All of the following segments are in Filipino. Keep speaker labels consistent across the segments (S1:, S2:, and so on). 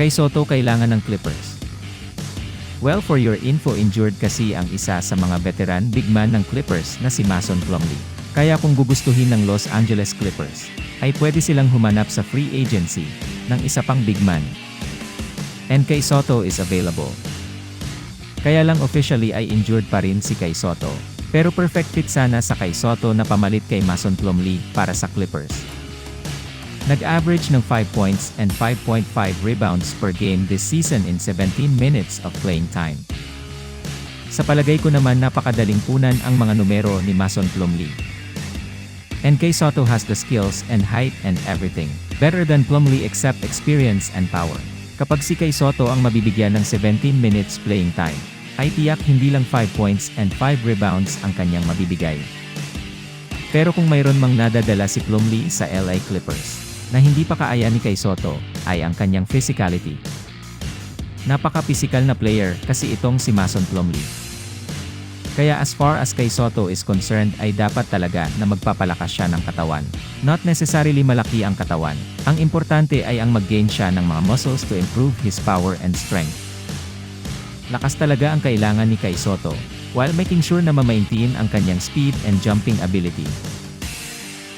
S1: Kay Soto kailangan ng Clippers. Well for your info injured kasi ang isa sa mga veteran big man ng Clippers na si Mason Plumlee. Kaya kung gugustuhin ng Los Angeles Clippers, ay pwede silang humanap sa free agency ng isa pang big man. And kay Soto is available. Kaya lang officially ay injured pa rin si Kay Soto. Pero perfect fit sana sa Kay Soto na pamalit kay Mason Plumlee para sa Clippers. Nag-average ng 5 points and 5.5 rebounds per game this season in 17 minutes of playing time. Sa palagay ko naman napakadaling punan ang mga numero ni Mason Plumlee. Kay Soto has the skills and height and everything. Better than Plumlee except experience and power. Kapag si Kay Soto ang mabibigyan ng 17 minutes playing time, ay tiyak hindi lang 5 points and 5 rebounds ang kanyang mabibigay. Pero kung mayroon mang nadadala si Plumlee sa LA Clippers, na hindi pa kaaya ni Kay Soto, ay ang kanyang physicality. Napaka-physical na player kasi itong si Mason Plumlee. Kaya as far as Kay Soto is concerned ay dapat talaga na magpapalakas siya ng katawan. Not necessarily malaki ang katawan. Ang importante ay ang mag-gain siya ng mga muscles to improve his power and strength. Lakas talaga ang kailangan ni Kay Soto, while making sure na mamaintain ang kanyang speed and jumping ability.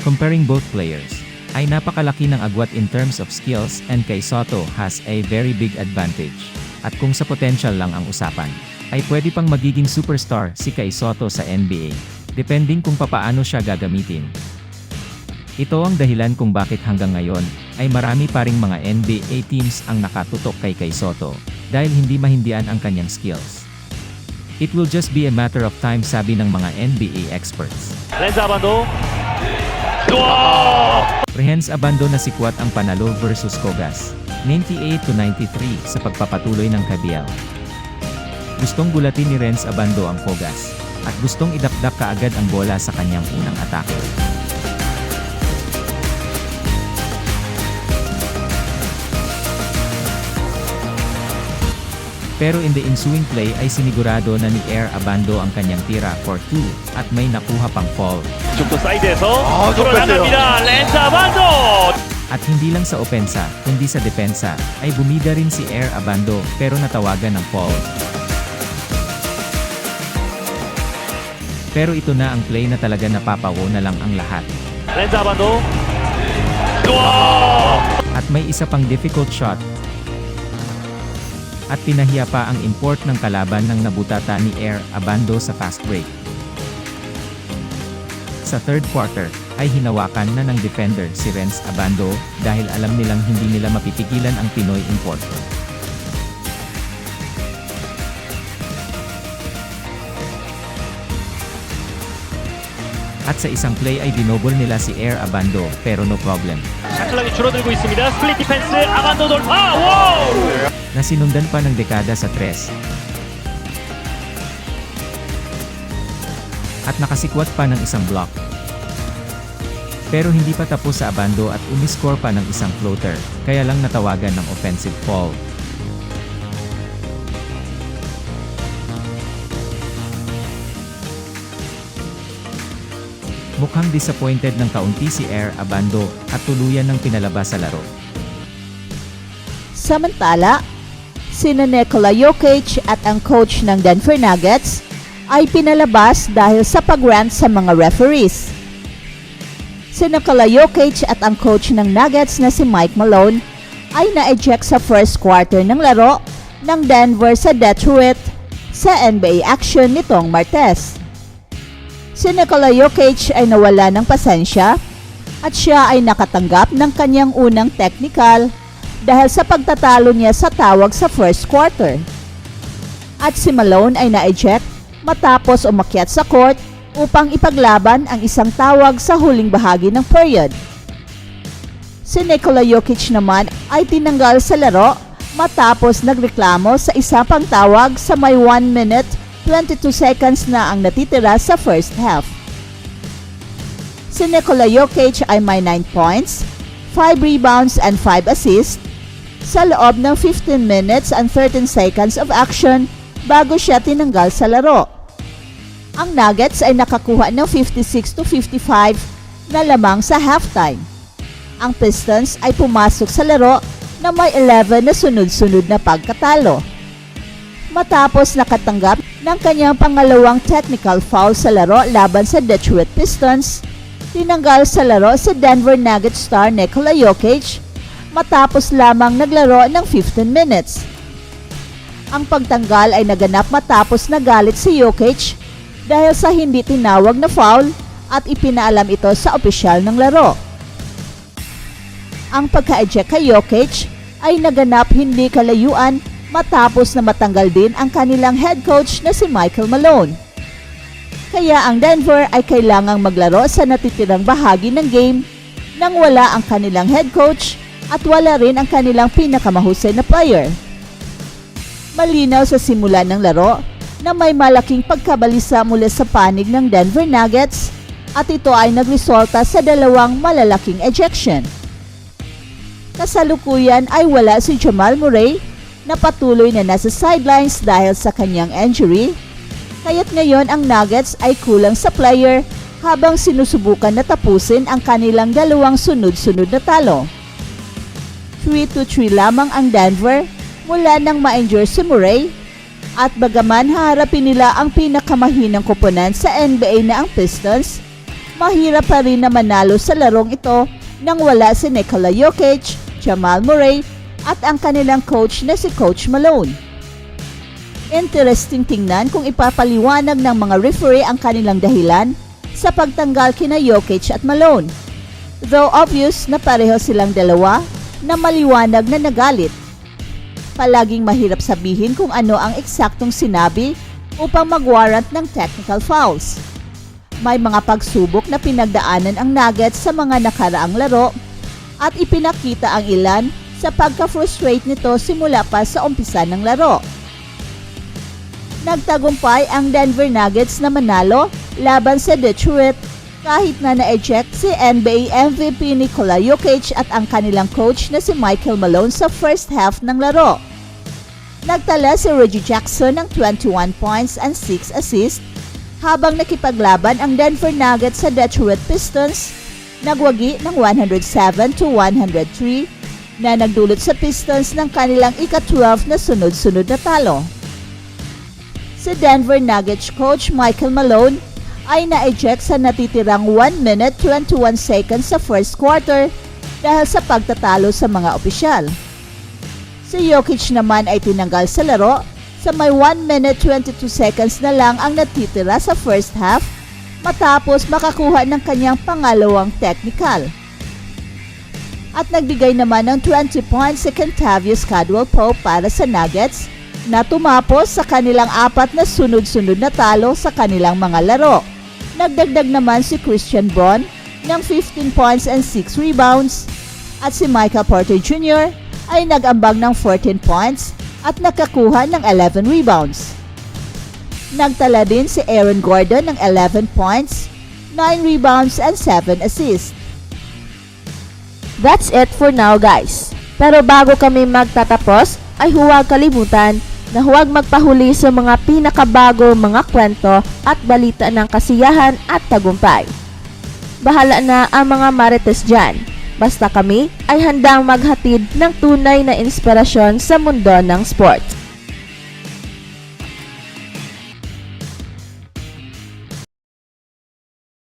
S1: Comparing both players, ay napakalaki ng agwat in terms of skills and Kay Soto has a very big advantage. At kung sa potential lang ang usapan, ay pwede pang magiging superstar si Kay Soto sa NBA, depending kung papaano siya gagamitin. Ito ang dahilan kung bakit hanggang ngayon, ay marami pa ring mga NBA teams ang nakatutok kay Kay Soto, dahil hindi mahindian ang kanyang skills. It will just be a matter of time sabi ng mga NBA experts.
S2: 렌즈 Go!
S1: Prehens abando na sikwat ang panalo versus Kogas. 98 to 93 sa pagpapatuloy ng Kabiao. Gustong gulatin ni Renz Abando ang Kogas at gustong idapdap kaagad ang bola sa kanyang unang atake. Pero in the ensuing play ay sinigurado na ni Air Abando ang kanyang tira for 2 at may nakuha pang fall.
S2: 중도 사이드에서
S3: 아, 좀
S2: 돌아갑니다. 렌즈 아반도
S1: At hindi lang sa opensa, kundi sa depensa, ay bumida rin si Air Abando pero natawagan ng foul. Pero ito na ang play na talaga napapawo na lang ang lahat.
S2: 렌즈 아반도 와!
S1: At may isa pang difficult shot. At pinahiya pa ang import ng kalaban ng nabutata ni Air Abando sa fast break. Sa third quarter, ay hinawakan na ng defender si Renz Abando dahil alam nilang hindi nila mapipigilan ang Pinoy import. At sa isang play ay dinobol nila si Air Abando pero no problem.
S2: 샤클락이 줄어들고 있습니다. 스플릿 디펜스 아반도 돌파. 와우!
S1: na sinundan pa ng dekada sa tres. At nakasikwat pa ng isang block. Pero hindi pa tapos sa abando at umiscore pa ng isang floater, kaya lang natawagan ng offensive foul. Mukhang disappointed ng kaunti si Air Abando at tuluyan ng pinalabas sa laro.
S4: Samantala, sina Nikola Jokic at ang coach ng Denver Nuggets ay pinalabas dahil sa pag-rant sa mga referees. Si Nikola Jokic at ang coach ng Nuggets na si Mike Malone ay na-eject sa first quarter ng laro ng Denver sa Detroit sa NBA action nitong Martes. Si Nikola Jokic ay nawala ng pasensya at siya ay nakatanggap ng kanyang unang technical dahil sa pagtatalo niya sa tawag sa first quarter. At si Malone ay na-eject matapos umakyat sa court upang ipaglaban ang isang tawag sa huling bahagi ng period. Si Nikola Jokic naman ay tinanggal sa laro matapos nagreklamo sa isa pang tawag sa may 1 minute 22 seconds na ang natitira sa first half. Si Nikola Jokic ay may 9 points, 5 rebounds and 5 assists sa loob ng 15 minutes and 13 seconds of action bago siya tinanggal sa laro. Ang Nuggets ay nakakuha ng 56 to 55 na lamang sa halftime. Ang Pistons ay pumasok sa laro na may 11 na sunod-sunod na pagkatalo. Matapos nakatanggap ng kanyang pangalawang technical foul sa laro laban sa Detroit Pistons, tinanggal sa laro si Denver Nuggets star Nikola Jokic matapos lamang naglaro ng 15 minutes. Ang pagtanggal ay naganap matapos nagalit si Jokic dahil sa hindi tinawag na foul at ipinaalam ito sa opisyal ng laro. Ang pagka-eject kay Jokic ay naganap hindi kalayuan matapos na matanggal din ang kanilang head coach na si Michael Malone. Kaya ang Denver ay kailangang maglaro sa natitirang bahagi ng game nang wala ang kanilang head coach at wala rin ang kanilang pinakamahusay na player. Malinaw sa simula ng laro na may malaking pagkabalisa mula sa panig ng Denver Nuggets at ito ay nagresulta sa dalawang malalaking ejection. Kasalukuyan ay wala si Jamal Murray na patuloy na nasa sidelines dahil sa kanyang injury. Kaya't ngayon ang Nuggets ay kulang sa player habang sinusubukan na tapusin ang kanilang dalawang sunod-sunod na talo. 3-3 lamang ang Denver mula nang ma-injure si Murray at bagaman haharapin nila ang pinakamahinang koponan sa NBA na ang Pistons, mahirap pa rin na manalo sa larong ito nang wala si Nikola Jokic, Jamal Murray at ang kanilang coach na si Coach Malone. Interesting tingnan kung ipapaliwanag ng mga referee ang kanilang dahilan sa pagtanggal kina Jokic at Malone. Though obvious na pareho silang dalawa na maliwanag na nagalit. Palaging mahirap sabihin kung ano ang eksaktong sinabi upang mag-warrant ng technical fouls. May mga pagsubok na pinagdaanan ang Nuggets sa mga nakaraang laro at ipinakita ang ilan sa pagka-frustrate nito simula pa sa umpisa ng laro. Nagtagumpay ang Denver Nuggets na manalo laban sa Detroit kahit na na-eject si NBA MVP Nikola Jokic at ang kanilang coach na si Michael Malone sa first half ng laro. Nagtala si Reggie Jackson ng 21 points and 6 assists habang nakipaglaban ang Denver Nuggets sa Detroit Pistons nagwagi ng 107 to 103 na nagdulot sa Pistons ng kanilang ika-12 na sunod-sunod na talo. Si Denver Nuggets coach Michael Malone ay na-eject sa natitirang 1 minute 21 seconds sa first quarter dahil sa pagtatalo sa mga opisyal. Si Jokic naman ay tinanggal sa laro sa may 1 minute 22 seconds na lang ang natitira sa first half matapos makakuha ng kanyang pangalawang technical. At nagbigay naman ng 20 points si Kentavious Cadwell Pope para sa Nuggets na tumapos sa kanilang apat na sunod-sunod na talo sa kanilang mga laro. Nagdagdag naman si Christian Braun ng 15 points and 6 rebounds at si Michael Porter Jr. ay nag-ambag ng 14 points at nakakuha ng 11 rebounds. Nagtala din si Aaron Gordon ng 11 points, 9 rebounds and 7 assists.
S3: That's it for now guys. Pero bago kami magtatapos, ay huwag kalimutan na huwag magpahuli sa mga pinakabago mga kwento at balita ng kasiyahan at tagumpay. Bahala na ang mga marites dyan. Basta kami ay handang maghatid ng tunay na inspirasyon sa mundo ng sports.